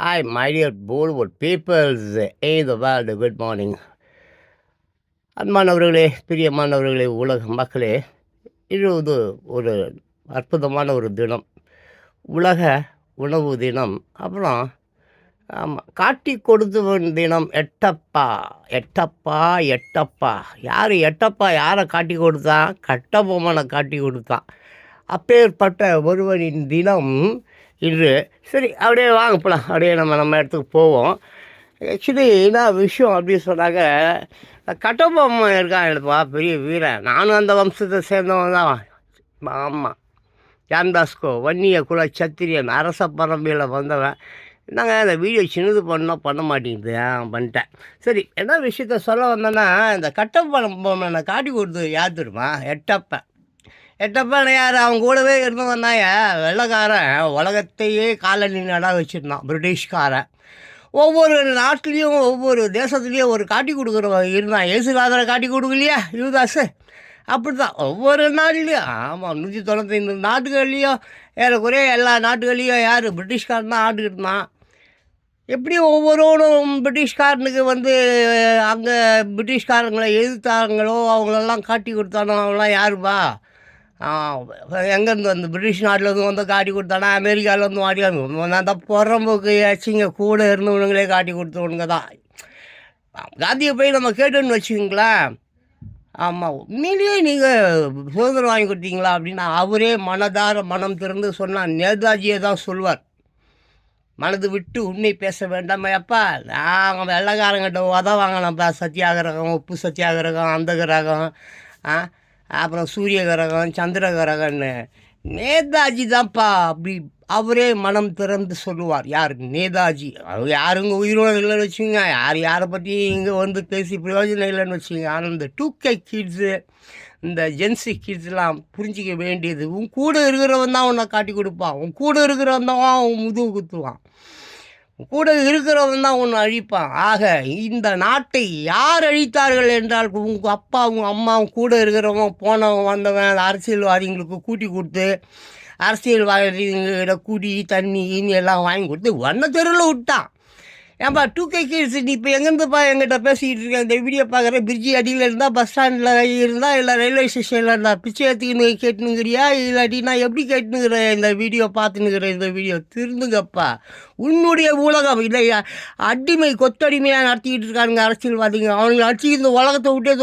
Hi, my dear Bollywood peoples. In the world, good morning அன்பானவர்களே பிரியமானவர்களே உலக மக்களே இது ஒரு அற்புதமான ஒரு தினம். உலக உணவு தினம். அப்புறம் ஆமாம் காட்டி கொடுத்தவன் தினம் எட்டப்பா எட்டப்பா எட்டப்பா. யார் எட்டப்பா யாரை காட்டி கொடுத்தான் கட்டபொம்மனை காட்டி கொடுத்தான். அப்பேற்பட்ட ஒருவரின் தினம் இது சரி அப்படியே வாங்க அப்படியே நம்ம நம்ம இடத்துக்கு போவோம். ஆக்சுவலி என்ன விஷயம் அப்படின்னு சொன்னாங்க கட்டபொம்மன் இருக்கான் எழுப்பா பெரிய வீரன். நானும் அந்த வம்சத்தை சேர்ந்தவன் தான். ஆமாம் ஜான்தாஸ்கோ வன்னிய குல சத்திரியன் அரச பரம்பியில் வந்தவன் என்னங்க இந்த வீடியோ சின்னது பண்ணால் பண்ண மாட்டேங்குது. பண்ணிட்டேன். சரி என்ன விஷயத்த சொல்ல வந்தேன்னா இந்த கட்டபொம்மனை காட்டி கொடுத்தது யார் தெரியுமா? எட்டப்பன். எட்டப்பானையார் யார் கூடவே இருந்தவன் தான் வெள்ளைக்காரன். உலகத்தையே காலனி நாடாக வச்சுருந்தான். பிரிட்டிஷ்காரன். ஒவ்வொரு நாட்டிலையும் ஒவ்வொரு தேசத்துலேயும் ஒரு காட்டி கொடுக்குறவன் இருந்தான். இயேசுநாதரை காட்டி கொடுக்கலையா யுவதாஸ் அப்படி தான் ஒவ்வொரு நாட்டிலையும் ஆமாம் நூற்றி தொண்ணூத்தைந்து நாட்டுகள்லேயும் ஏறக்குறைய எல்லா நாட்டுகள்லேயும் யார்? பிரிட்டிஷ்காரன் தான் ஆண்டுக்கிட்டு இருந்தான். எப்படி ஒவ்வொருவனும் பிரிட்டிஷ்காரனுக்கு வந்து அங்கே பிரிட்டிஷ்காரங்களை எதிர்த்தாங்களோ அவங்களெல்லாம் காட்டி கொடுத்தானோ அவங்களாம் யாருப்பா? எங்கேருந்து வந்து பிரிட்டிஷ் நாட்டிலேருந்து வந்து காட்டி கொடுத்தானா அமெரிக்காவிலேருந்து வாடி அந்த புறம்போக்கு ஏச்சிங்க கூட இருந்தவனுங்களே காட்டி கொடுத்தவனுங்க தான் காந்தியை போய் நம்ம கேட்டோன்னு வச்சுக்கோங்களேன் ஆமாம் உண்மையிலேயே நீங்கள் சுதந்திரம் வாங்கி கொடுத்தீங்களா அப்படின்னா அவரே மனதார மனம் திறந்து சொன்னால் நேதாஜியை தான் சொல்வார் மனது விட்டு உண்மை பேச வேண்டாம் எப்பா நாங்கள் வெள்ளக்காரங்கிட்ட உத வாங்கினப்பா சத்தியாகிரகம் உப்பு சத்தியாகிரகம் அந்த கிரகம் ஆ அப்புறம் சூரிய கிரகம் சந்திர கிரகம்னு நேதாஜி தான்ப்பா அப்படி அவரே மனம் திறந்து சொல்லுவார். யார் நேதாஜி. அவர் யாருங்க உயிரோடு இல்லைன்னு வச்சுங்க யார் யாரை பற்றி இங்கே வந்து பேசி பிரயோஜனம் இல்லைன்னு வச்சுங்க ஆனால் இந்த டூ கே கிட்ஸு இந்த ஜென்சி கிட்ஸ்லாம் புரிஞ்சிக்க வேண்டியது உன் கூட இருக்கிறவன் தான் உன்னை காட்டி கொடுப்பான். உன் கூட இருக்கிறவன் தான் உன் முதுகு குத்துவான். கூட இருக்கிறவன் தான் ஒன்று அழிப்பான். ஆக இந்த நாட்டை யார் அழித்தார்கள் என்றால் உங்கள் அப்பாவும் அம்மாவும் கூட இருக்கிறவன் போனவன் வந்தவன் அரசியல்வாதிகளுக்கு கூட்டி கொடுத்து அரசியல்வாதிகிட்ட கூடி தண்ணி ஈனி எல்லாம் வாங்கி கொடுத்து வண்ண தெருவில் விட்டான். ஏன்பா டூ கே கிட்ஸ் நீ இப்போ எங்கேருந்துப்பா எங்கிட்ட பேசிக்கிட்டு இருக்கேன் இந்த வீடியோ பார்க்குற பிரிட்ஜி அடியில் இருந்தால் பஸ் ஸ்டாண்டில் இருந்தால் இல்லை ரயில்வே ஸ்டேஷனில் இருந்தால் பிச்சை ஏற்றுக்கின்னு கேட்டுனுங்கிறியா இல்லாட்டி நான் எப்படி கேட்டுனுங்கிறேன் இந்த வீடியோ பார்த்துனுங்கிறேன் இந்த வீடியோ திருந்துங்கப்பா. உன்னுடைய உலகம். இல்லையா? அடிமை கொத்தடிமையாக நடத்திக்கிட்டு இருக்கானுங்க அரசியல்வாதிங்க. அவனுங்க அடிச்சு இந்த உலகத்தை விட்டே